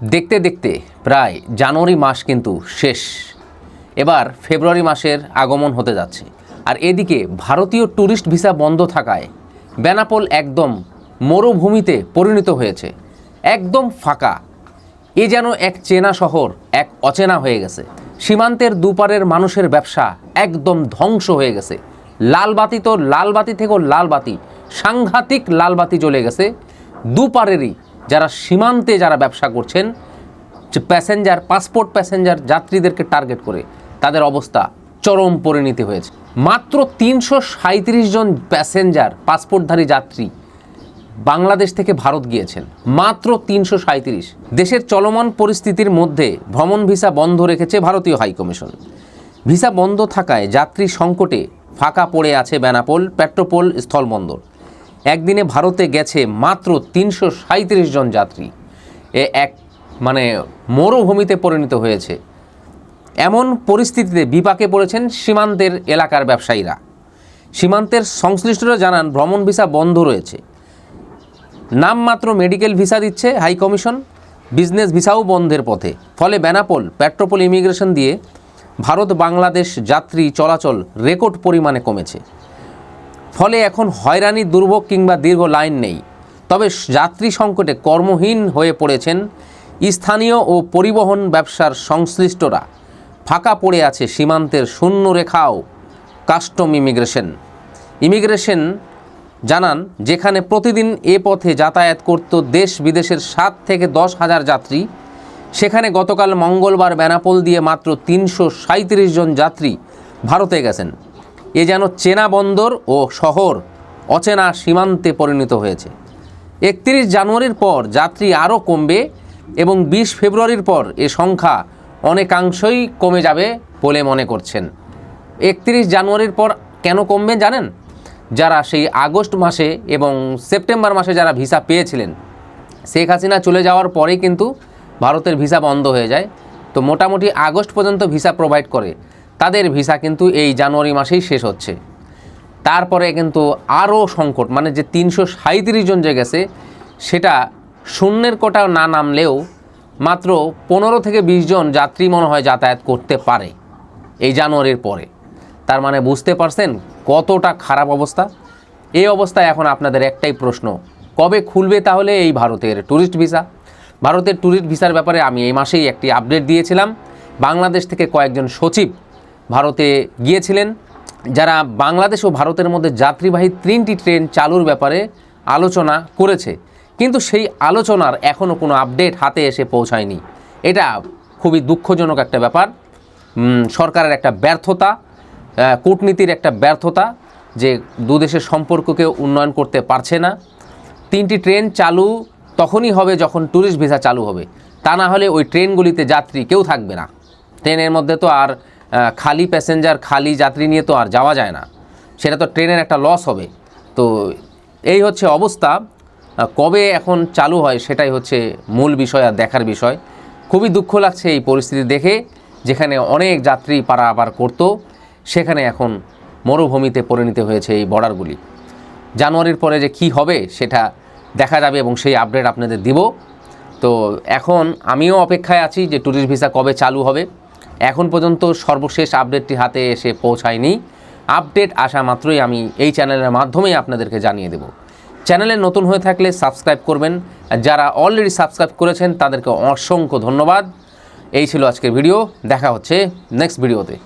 দেখতে দেখতে প্রায় জানুয়ারি মাস কিন্তু শেষ। এবার ফেব্রুয়ারি মাসের আগমন হতে যাচ্ছে। আর এদিকে ভারতীয় ট্যুরিস্ট ভিসা বন্ধ থাকায় বেনাপোল একদম মরুভূমিতে পরিণত হয়েছে। একদম ফাঁকা। এ যেন এক চেনা শহর, এক অচেনা হয়ে গেছে। সীমান্তের দুপারের মানুষের ব্যবসা একদম ধ্বংস হয়ে গেছে। লালবাতি তো লালবাতি থেকেও লালবাতি সাংঘাতিক লাল বাতি জ্বলে গেছে। দুপারেরই যারা সীমান্তে যারা ব্যবসা করছেন, যে প্যাসেঞ্জার পাসপোর্ট প্যাসেঞ্জার যাত্রীদেরকে টার্গেট করে, তাদের অবস্থা চরম পরিণতি হয়েছে। মাত্র তিনশো সাঁত্রিশ জন প্যাসেঞ্জার পাসপোর্টধারী যাত্রী বাংলাদেশ থেকে ভারত গিয়েছেন। মাত্র তিনশো সাঁত্রিশ দেশের চলমান পরিস্থিতির মধ্যে ভ্রমণ ভিসা বন্ধ রেখেছে ভারতীয় হাইকমিশন। ভিসা বন্ধ থাকায় যাত্রী সংকটে ফাঁকা পড়ে আছে বেনাপোল, পেট্রোপোল, স্থলবন্দর। একদিনে ভারতে গেছে মাত্র তিনশো সাঁত্রিশ জন যাত্রী। এ এক মানে মরুভূমিতে পরিণত হয়েছে। এমন পরিস্থিতিতে বিপাকে পড়েছেন সীমান্তের এলাকার ব্যবসায়ীরা। সীমান্তের সংশ্লিষ্টরা জানান, ভ্রমণ ভিসা বন্ধ রয়েছে। নামমাত্র মেডিকেল ভিসা দিচ্ছে হাই কমিশন, বিজনেস ভিসাও বন্ধের পথে। ফলে বেনাপোল, পেট্রোপোল ইমিগ্রেশন দিয়ে ভারত বাংলাদেশ যাত্রী চলাচল রেকর্ড পরিমাণে কমেছে। ফলে এখন হয়রানি, দুর্ভোগ কিংবা দীর্ঘ লাইন নেই। তবে যাত্রী সংকটে কর্মহীন হয়ে পড়েছেন স্থানীয় ও পরিবহন ব্যবসার সংশ্লিষ্টরা। ফাঁকা পড়ে আছে সীমান্তের শূন্য রেখাও কাস্টম ইমিগ্রেশন। ইমিগ্রেশন জানান, যেখানে প্রতিদিন এ পথে যাতায়াত করত দেশ বিদেশের সাত থেকে দশ হাজার যাত্রী। সেখানে গতকাল মঙ্গলবার বেনাপোল দিয়ে মাত্র তিনশো জন যাত্রী ভারতে গেছেন। এ যেন চেনা বন্দর ও শহর অচেনা সীমান্তে পরিণত হয়েছে। একত্রিশ জানুয়ারির পর যাত্রী আরও কমবে এবং বিশ ফেব্রুয়ারির পর এ সংখ্যা অনেকাংশই কমে যাবে বলে মনে করছেন। একত্রিশ জানুয়ারির পর কেন কমবে জানেন? যারা সেই আগস্ট মাসে এবং সেপ্টেম্বর মাসে যারা ভিসা পেয়েছিলেন, শেখ হাসিনা চলে যাওয়ার পরেই কিন্তু ভারতের ভিসা বন্ধ হয়ে যায়। তো মোটামুটি আগস্ট পর্যন্ত ভিসা প্রোভাইড করে। তাদের ভিসা কিন্তু এই জানুয়ারি মাসেই শেষ হচ্ছে। তারপরে কিন্তু আরও সংকট মানে যে তিনশো সাঁত্রিশ জন যে গেছে, সেটা শূন্যের কোটা না নামলেও মাত্র পনেরো থেকে বিশ জন যাত্রী মনে হয় যাতায়াত করতে পারে এই জানুয়ারির পরে। তার মানে বুঝতে পারছেন কতটা খারাপ অবস্থা? এই অবস্থায় এখন আপনাদের একটাই প্রশ্ন, কবে খুলবে তাহলে এই ভারতের ট্যুরিস্ট ভিসা? ভারতের ট্যুরিস্ট ভিসার ব্যাপারে আমি এই মাসেই একটি আপডেট দিয়েছিলাম। বাংলাদেশ থেকে কয়েকজন সচিব ভারতে গিয়েছিলেন, যারা বাংলাদেশ ও ভারতের মধ্যে যাত্রীবাহী তিনটি ট্রেন চালুর ব্যাপারে আলোচনা করেছে। কিন্তু সেই আলোচনার এখনও কোনো আপডেট হাতে এসে পৌঁছায়নি। এটা খুবই দুঃখজনক একটা ব্যাপার। সরকারের একটা ব্যর্থতা কূটনীতির একটা ব্যর্থতা যে দেশের সম্পর্ককে উন্নয়ন করতে পারছে না। তিনটি ট্রেন চালু তখনই হবে যখন ট্যুরিস্ট ভিসা চালু হবে। তা না হলে ওই ট্রেনগুলিতে যাত্রী কেউ থাকবে না। ট্রেনের মধ্যে তো আর খালি প্যাসেঞ্জার খালি যাত্রী নিয়ে তো আর যাওয়া যায় না। সেটা তো ট্রেনের একটা লস হবে। তো এই হচ্ছে অবস্থা। কবে এখন চালু হয় সেটাই হচ্ছে মূল বিষয় আর দেখার বিষয়। খুবই দুঃখ লাগছে এই পরিস্থিতি দেখে, যেখানে অনেক যাত্রী পারা পারাপার করতো, সেখানে এখন মরুভূমিতে পরিণত হয়েছে এই বর্ডারগুলি। জানুয়ারির পরে যে কি হবে সেটা দেখা যাবে এবং সেই আপডেট আপনাদের দিব। তো এখন আমিও অপেক্ষায় আছি যে ট্যুরিস্ট ভিসা কবে চালু হবে। এখন পর্যন্ত সর্বশেষ আপডেটটি হাতে এসে পৌঁছায়নি। আপডেট আসা মাত্রই আমি এই চ্যানেলের মাধ্যমেই আপনাদেরকে জানিয়ে দেব। চ্যানেলে নতুন হয়ে থাকলে সাবস্ক্রাইব করবেন। যারা অলরেডি সাবস্ক্রাইব করেছেন, তাদেরকে অসংখ্য ধন্যবাদ। এই ছিল আজকের ভিডিও। দেখা হচ্ছে নেক্সট ভিডিওতে।